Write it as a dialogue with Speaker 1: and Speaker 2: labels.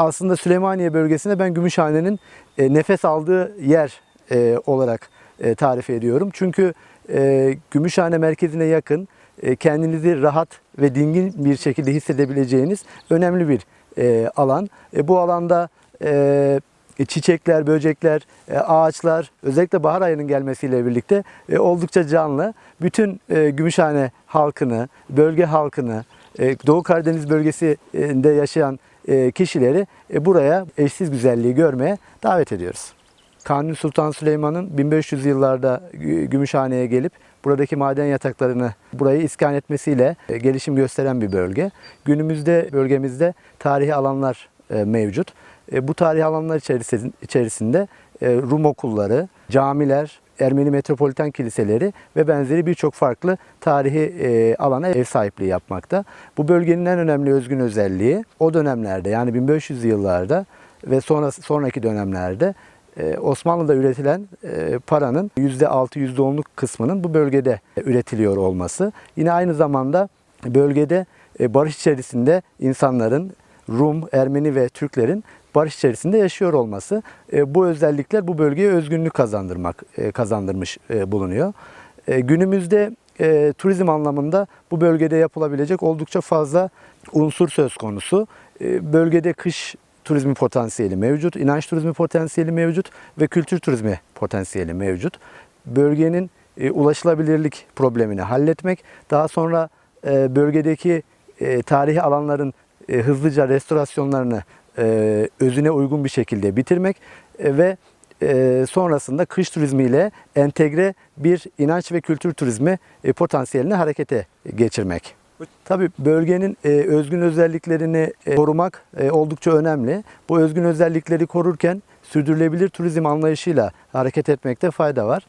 Speaker 1: aslında Süleymaniye bölgesinde ben Gümüşhane'nin e, nefes aldığı yer e, olarak e, tarif ediyorum. Çünkü Gümüşhane merkezine yakın, kendinizi rahat ve dingin bir şekilde hissedebileceğiniz önemli bir alan. Bu alanda çiçekler, böcekler, ağaçlar özellikle bahar ayının gelmesiyle birlikte oldukça canlı. Bütün Gümüşhane halkını, bölge halkını, Doğu Karadeniz bölgesinde yaşayan kişileri e, buraya eşsiz güzelliği görmeye davet ediyoruz. Kanuni Sultan Süleyman'ın 1500 yıllarda Gü- Gümüşhane'ye gelip buradaki maden yataklarını burayı iskan etmesiyle e, gelişim gösteren bir bölge. Günümüzde bölgemizde tarihi alanlar e, mevcut. E, Bu tarihi alanlar içerisi- içerisinde e, Rum okulları, camiler, Ermeni metropoliten kiliseleri ve benzeri birçok farklı tarihi e, alana ev sahipliği yapmakta. Bu bölgenin en önemli özgün özelliği o dönemlerde yani 1500 yıllarda ve sonra sonraki dönemlerde e, Osmanlı'da üretilen e, paranın %6 %10'luk kısmının bu bölgede e, üretiliyor olması. Yine aynı zamanda bölgede barış içerisinde insanların Rum, Ermeni ve Türklerin barış içerisinde yaşıyor olması. E, Bu özellikler bu bölgeye özgünlük kazandırmak e, kazandırmış e, bulunuyor. Günümüzde turizm anlamında bu bölgede yapılabilecek oldukça fazla unsur söz konusu. Bölgede kış turizmi potansiyeli mevcut, inanç turizmi potansiyeli mevcut ve kültür turizmi potansiyeli mevcut. Bölgenin ulaşılabilirlik problemini halletmek, daha sonra bölgedeki tarihi alanların hızlıca restorasyonlarını e, özüne uygun bir şekilde bitirmek e, ve e, sonrasında kış turizmiyle entegre bir inanç ve kültür turizmi e, potansiyelini harekete geçirmek. Tabii bölgenin e, özgün özelliklerini e, korumak e, oldukça önemli. Bu özgün özellikleri korurken sürdürülebilir turizm anlayışıyla hareket etmekte fayda var.